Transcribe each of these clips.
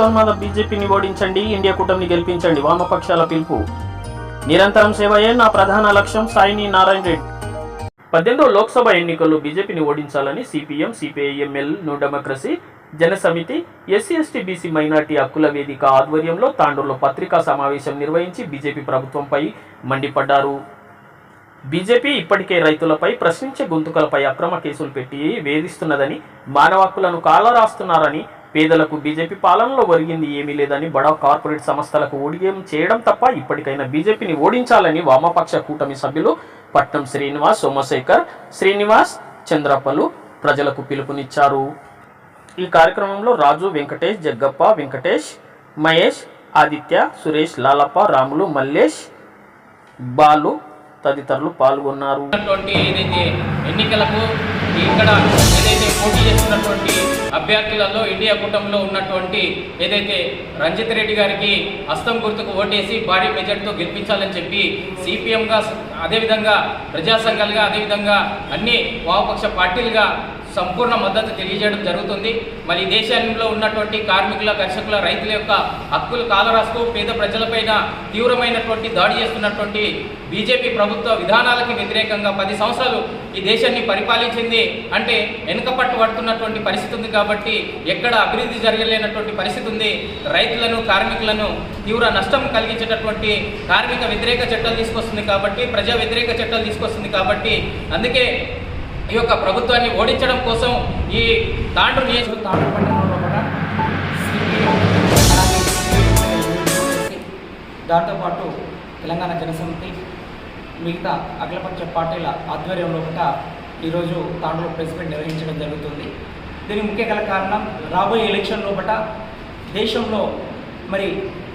మతోన్మాద బీజేపీని ఓడించండి ఇండియా కూటమిని గెలిపించండి. వామపక్షాల పిలుపు. నిరంతరం సేవయే నా ప్రధాన లక్ష్యం సాయిని నారాయణ రెడ్డి. పద్దెనిమిదో లోక్సభ ఎన్నికల్లో బీజేపీని ఓడించాలని CPM CPIML new democracy Jana Samithi SC ST BC minority హక్కుల వేదిక ఆధ్వర్యంలో తాండూరులో పత్రికా సమావేశం నిర్వహించి బీజేపీ ప్రభుత్వంపై మండిపడ్డారు. బీజేపీ ఇప్పటికే రైతులపై ప్రశ్నించే గొంతుకలపై అక్రమ కేసులు పెట్టి వేధిస్తున్నదని మానవ హక్కులను కాలరాస్తున్నారని పేదలకు బీజేపీ పాలనలో ఒరిగింది ఏమీ లేదని బడా కార్పొరేట్ సంస్థలకు ఓడియం చేయడం తప్ప ఇప్పటికైనా బీజేపీని ఓడించాలని వామపక్ష కూటమి సభ్యులు పట్నం శ్రీనివాస్ సోమశేఖర్ శ్రీనివాస్ చంద్రపలు ప్రజలకు పిలుపునిచ్చారు. ఈ కార్యక్రమంలో రాజు వెంకటేష్ జగ్గప్ప వెంకటేష్ మహేష్ ఆదిత్య సురేష్ లాలప్ప రాములు మల్లేష్ బాలు తదితరులు పాల్గొన్నారు. ఎన్నికలకు ఇక్కడ ఏదైతే పోటీ చేస్తున్నటువంటి అభ్యర్థులలో ఇండియా కూటమిలో ఉన్నటువంటి ఏదైతే రంజిత్ రెడ్డి గారికి హస్తం గుర్తుకు ఓటేసి భారీ మెజార్టీతో గెలిపించాలని చెప్పి సిపిఎంగా అదేవిధంగా ప్రజా సంఘాలుగా అదేవిధంగా అన్ని వామపక్ష పార్టీలుగా సంపూర్ణ మద్దతు తెలియజేయడం జరుగుతుంది. మరి ఈ దేశంలో ఉన్నటువంటి కార్మికుల కర్షకుల రైతుల యొక్క హక్కులు కాలరాస్తూ పేద ప్రజలపైన తీవ్రమైనటువంటి దాడి చేస్తున్నటువంటి బీజేపీ ప్రభుత్వ విధానాలకి వ్యతిరేకంగా పది సంవత్సరాలు ఈ దేశాన్ని పరిపాలించింది అంటే వెనుకపట్టు పడుతున్నటువంటి పరిస్థితి ఉంది కాబట్టి ఎక్కడ అభివృద్ధి జరగలేనటువంటి పరిస్థితి ఉంది. రైతులను కార్మికులను తీవ్ర నష్టం కలిగించేటటువంటి కార్మిక వ్యతిరేక చట్టాలు తీసుకొస్తుంది కాబట్టి ప్రజా వ్యతిరేక చట్టాలు తీసుకొస్తుంది కాబట్టి అందుకే ఈ యొక్క ప్రభుత్వాన్ని ఓడించడం కోసం ఈ తాండ్రు నియోజక తాండ్రు పట్టణంలో కూడా దాంతోపాటు తెలంగాణ జనసమితి మిగతా అఖిలపక్ష పార్టీల ఆధ్వర్యంలో కూడా ఈరోజు తాండ్రులో ప్రెస్ మీట్ నిర్వహించడం జరుగుతుంది. దీనికి ముఖ్య గల కారణం రాబోయే ఎలక్షన్ లోపల దేశంలో మరి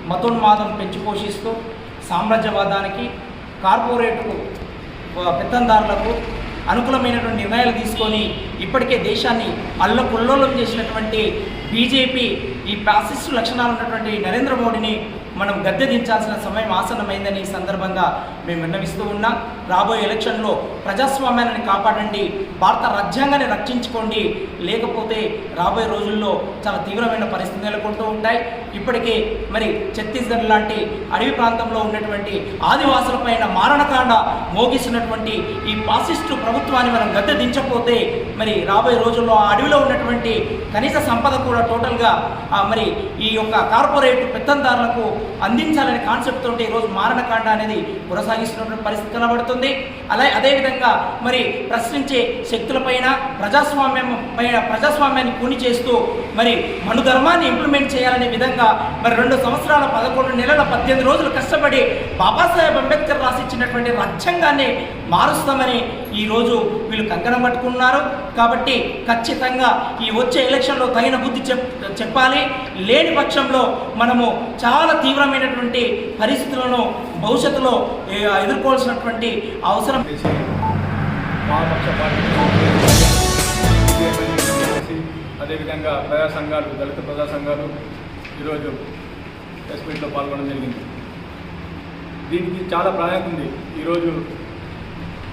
మతోన్మాదం పెంచి పోషిస్తూ సామ్రాజ్యవాదానికి కార్పొరేట్కు పెత్తందారులకు అనుకూలమైనటువంటి నిర్ణయాలు తీసుకొని ఇప్పటికే దేశాన్ని అల్లకొల్లోలం చేసినటువంటి బీజేపీ ఈ ఫ్యాసిస్టు లక్షణాలు ఉన్నటువంటి నరేంద్ర మోడీని మనం గద్దె దించాల్సిన సమయం ఆసన్నమైందని ఈ సందర్భంగా మేము విన్నవిస్తూ ఉన్నాం. రాబోయే ఎలక్షన్లో ప్రజాస్వామ్యాన్ని కాపాడండి భారత రాజ్యాంగాన్ని రక్షించుకోండి. లేకపోతే రాబోయే రోజుల్లో చాలా తీవ్రమైన పరిస్థితులు నెలకొంటూ ఉంటాయి. ఇప్పటికే మరి ఛత్తీస్గఢ్ లాంటి అడవి ప్రాంతంలో ఉన్నటువంటి ఆదివాసులపైన మారణకాండ మోగిస్తున్నటువంటి ఈ పాసిస్టు ప్రభుత్వాన్ని మనం గద్దె దించకపోతే మరి రాబోయే రోజుల్లో ఆ అడవిలో ఉన్నటువంటి కనీస సంపద కూడా టోటల్గా మరి ఈ యొక్క కార్పొరేట్ పెత్తందారులకు అందించాలనే కాన్సెప్ట్ తోటి ఈరోజు మారణకాండ అనేది కొనసాగిస్తున్నటువంటి పరిస్థితి కనబడుతుంది. అలా అదేవిధంగా మరి ప్రశ్నించే శక్తులపైన ప్రజాస్వామ్యం పైన ప్రజాస్వామ్యాన్ని కూని చేస్తూ మరి మనుధర్మాన్ని ఇంప్లిమెంట్ చేయాలనే విధంగా మరి రెండు సంవత్సరాల పదకొండు నెలల పద్దెనిమిది రోజులు కష్టపడి బాబాసాహెబ్ అంబేద్కర్ రాసిచ్చినటువంటి రాజ్యాంగాన్ని మారుస్తామని ఈరోజు వీళ్ళు కంకణం పట్టుకున్నారు కాబట్టి ఖచ్చితంగా ఈ వచ్చే ఎలక్షన్లో తగిన బుద్ధి చెప్ చెప్పాలి. లేని పక్షంలో మనము చాలా తీవ్రమైనటువంటి పరిస్థితులను భవిష్యత్తులో ఎదుర్కోవాల్సినటువంటి అవసరం. అదేవిధంగా ప్రజా సంఘాలు దళిత ప్రజా సంఘాలు ఈరోజు ప్రెస్ మీట్లో పాల్గొనడం జరిగింది. దీనికి చాలా ప్రాధాన్యత ఉంది. ఈరోజు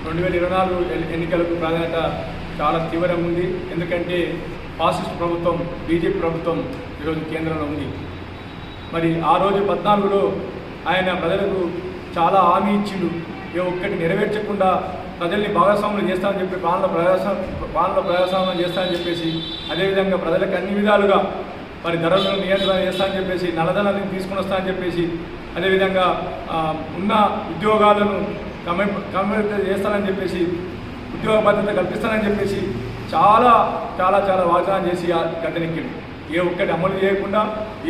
రెండు వేల ఇరవై నాలుగు ఎన్ని- ఎన్నికలకు ప్రాధాన్యత చాలా తీవ్రంగా ఉంది. ఎందుకంటే ఫాసిస్ట్ ప్రభుత్వం బీజేపీ ప్రభుత్వం ఈరోజు కేంద్రంలో ఉంది. మరి ఆ రోజు పద్నాలుగులో ఆయన ప్రజలకు చాలా హామీ ఇచ్చిండు. ఏ ఒక్కటి నెరవేర్చకుండా ప్రజల్ని భాగస్వాములు చేస్తామని చెప్పి పాలన ప్రజాస్వామ్య పాలన ప్రజాస్వామ్యం చేస్తామని చెప్పేసి అదేవిధంగా ప్రజలకు అన్ని విధాలుగా మరి ధరలను నియంత్రణ చేస్తామని చెప్పేసి నల్లధనాన్ని తీసుకుని వస్తామని చెప్పేసి అదేవిధంగా ఉన్న ఉద్యోగాలను కమ్యూని కమ్యూనిటీ చేస్తానని చెప్పేసి ఉద్యోగ భద్రత కల్పిస్తానని చెప్పేసి చాలా చాలా చాలా వాగ్దానం చేసి ఆ ఏ ఒక్కటి అమలు చేయకుండా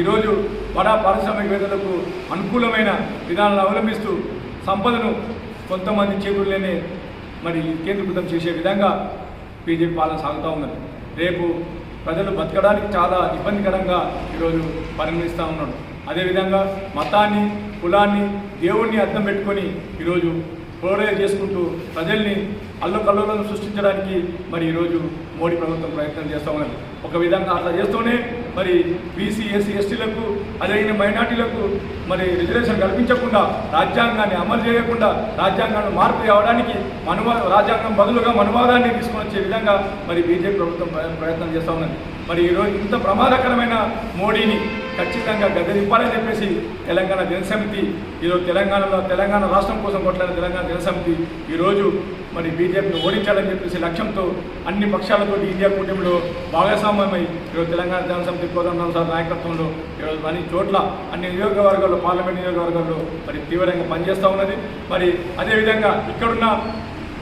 ఈరోజు బడా పారిశ్రామికవేత్తలకు అనుకూలమైన విధానాలను అవలంబిస్తూ సంపదను కొంతమంది చేతుల్లోనే మరి కేంద్రీకృతం చేసే విధంగా బీజేపీ పాలన సాగుతూ ఉన్నది. రేపు ప్రజలు బతకడానికి చాలా ఇబ్బందికరంగా ఈరోజు పరిగణిస్తూ ఉన్నాడు. అదేవిధంగా మతాన్ని కులాన్ని దేవుణ్ణి అర్థం పెట్టుకొని ఈరోజు ప్రోరేజ్ చేసుకుంటూ ప్రజల్ని అల్లకల్లోలను సృష్టించడానికి మరి ఈరోజు మోడీ ప్రభుత్వం ప్రయత్నం చేస్తూ ఉన్నది. ఒక విధంగా అట్లా చేస్తూనే మరి బీసీ ఎస్సీ ఎస్టీలకు అదేవిధంగా మైనార్టీలకు మరి రిజర్వేషన్ కల్పించకుండా రాజ్యాంగాన్ని అమలు చేయకుండా రాజ్యాంగాన్ని మార్పు అవడానికి మనువా రాజ్యాంగం బదులుగా మనువాదాన్ని తీసుకొని వచ్చే విధంగా మరి బీజేపీ ప్రభుత్వం ప్రయత్నం చేస్తూ ఉన్నది. మరి ఈరోజు ఇంత ప్రమాదకరమైన మోడీని ఖచ్చితంగా గద్దెదింపాలని చెప్పేసి తెలంగాణ జనసమితి ఈరోజు తెలంగాణలో తెలంగాణ రాష్ట్రం కోసం కొట్లాడిన తెలంగాణ జనసమితి ఈరోజు మరి బీజేపీని ఓడించాలని చెప్పేసి లక్ష్యంతో అన్ని పక్షాలతో ఇండియా కూటమిలో భాగస్వామ్యమై ఈరోజు తెలంగాణ జనసమితి కోదండం సార్ నాయకత్వంలో ఈరోజు అన్ని చోట్ల అన్ని నియోజకవర్గాల్లో పార్లమెంట్ నియోజకవర్గాల్లో మరి తీవ్రంగా పనిచేస్తూ ఉన్నది. మరి అదేవిధంగా ఇక్కడున్న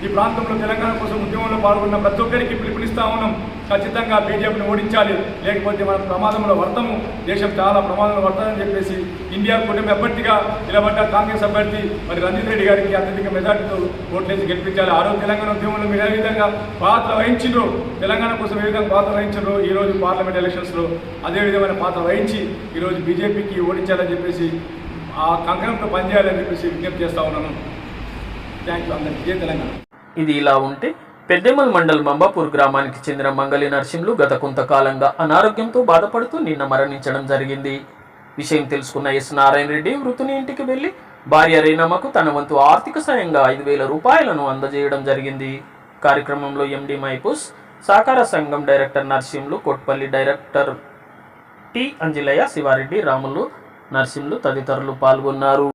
ఈ ప్రాంతంలో తెలంగాణ కోసం ఉద్యమంలో పాల్గొన్న ప్రతి ఒక్కరికి పిలుపునిస్తా ఉన్నాం. ఖచ్చితంగా బీజేపీని ఓడించాలి. లేకపోతే మన ప్రమాదంలో వర్తము. దేశం చాలా ప్రమాదంలో వర్తదని చెప్పేసి ఇండియా కుటుంబ అభ్యర్థిగా నిలబడ్డ కాంగ్రెస్ అభ్యర్థి మరి రంజిత్ రెడ్డి గారికి అత్యధిక మెజార్టీతో ఓట్లేసి గెలిపించాలి. ఆ రోజు తెలంగాణ ఉద్యమంలో మీరు ఏ విధంగా పాత్ర వహించారు తెలంగాణ కోసం ఏ విధంగా పాత్ర వహించారు ఈరోజు పార్లమెంట్ ఎలక్షన్స్లో అదే విధమైన పాత్ర వహించి ఈరోజు బీజేపీకి ఓడించాలని చెప్పేసి ఆ కంకణంతో పనిచేయాలని చెప్పేసి విజ్ఞప్తి చేస్తా ఉన్నాను. థ్యాంక్ యూ అందరికీ. తెలంగాణ. ఇది ఇలా ఉంటే పెద్దెమల్ మండల్ మంబాపూర్ గ్రామానికి చెందిన మంగళి నరసింహులు గత కొంతకాలంగా అనారోగ్యంతో బాధపడుతూ నిన్న మరణించడం జరిగింది. విషయం తెలుసుకున్న ఎస్ నారాయణ రెడ్డి మృతుని ఇంటికి వెళ్ళి భార్య రేణమ్మకు తన వంతు ఆర్థిక సాయంగా ఐదు వేల రూపాయలను అందజేయడం జరిగింది. కార్యక్రమంలో ఎండి మైపుస్ సహకార సంఘం director Narasimhulu Kotpalli director T Anjalaiah Siva Reddy Ramulu Narasimhulu తదితరులు పాల్గొన్నారు.